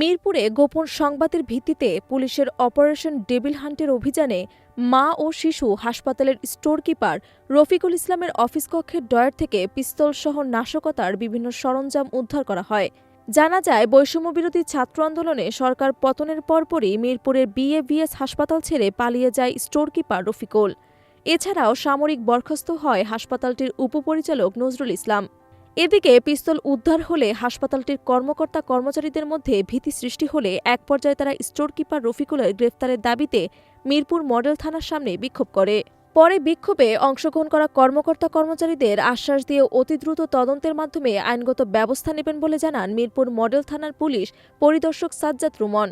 মিরপুরে গোপন সংবাদের ভিত্তিতে পুলিশের অপারেশন ডেভিল হান্টের অভিযানে মা ও শিশু হাসপাতালের স্টোর কিপার রফিকুল ইসলামের অফিস কক্ষের ডয়ার থেকে পিস্তলসহ নাশকতার বিভিন্ন সরঞ্জাম উদ্ধার করা হয়। জানা যায়, বৈষম্যবিরোধী ছাত্র আন্দোলনে সরকার পতনের পরপরই মিরপুরের বিএভিএস হাসপাতাল ছেড়ে পালিয়ে যায় স্টোর কিপার রফিকুল। এছাড়াও সামরিক বরখাস্ত হয় হাসপাতালটির উপপরিচালক নজরুল ইসলাম। এদিকে পিস্তল উদ্ধার হলে হাসপাতালটির কর্মকর্তা কর্মচারীদের মধ্যে ভীতি সৃষ্টি হলে এক পর্যায়ে তারা স্টোর কিপার রফিকুলের গ্রেফতারের দাবিতে মিরপুর মডেল থানার সামনে বিক্ষোভ করে। পরে বিক্ষোভে অংশগ্রহণ করা কর্মকর্তা কর্মচারীদের আশ্বাস দিয়ে অতি দ্রুত তদন্তের মাধ্যমে আইনগত ব্যবস্থা নেবেন বলে জানান মিরপুর মডেল থানার পুলিশ পরিদর্শক সাজ্জাদ রুমন।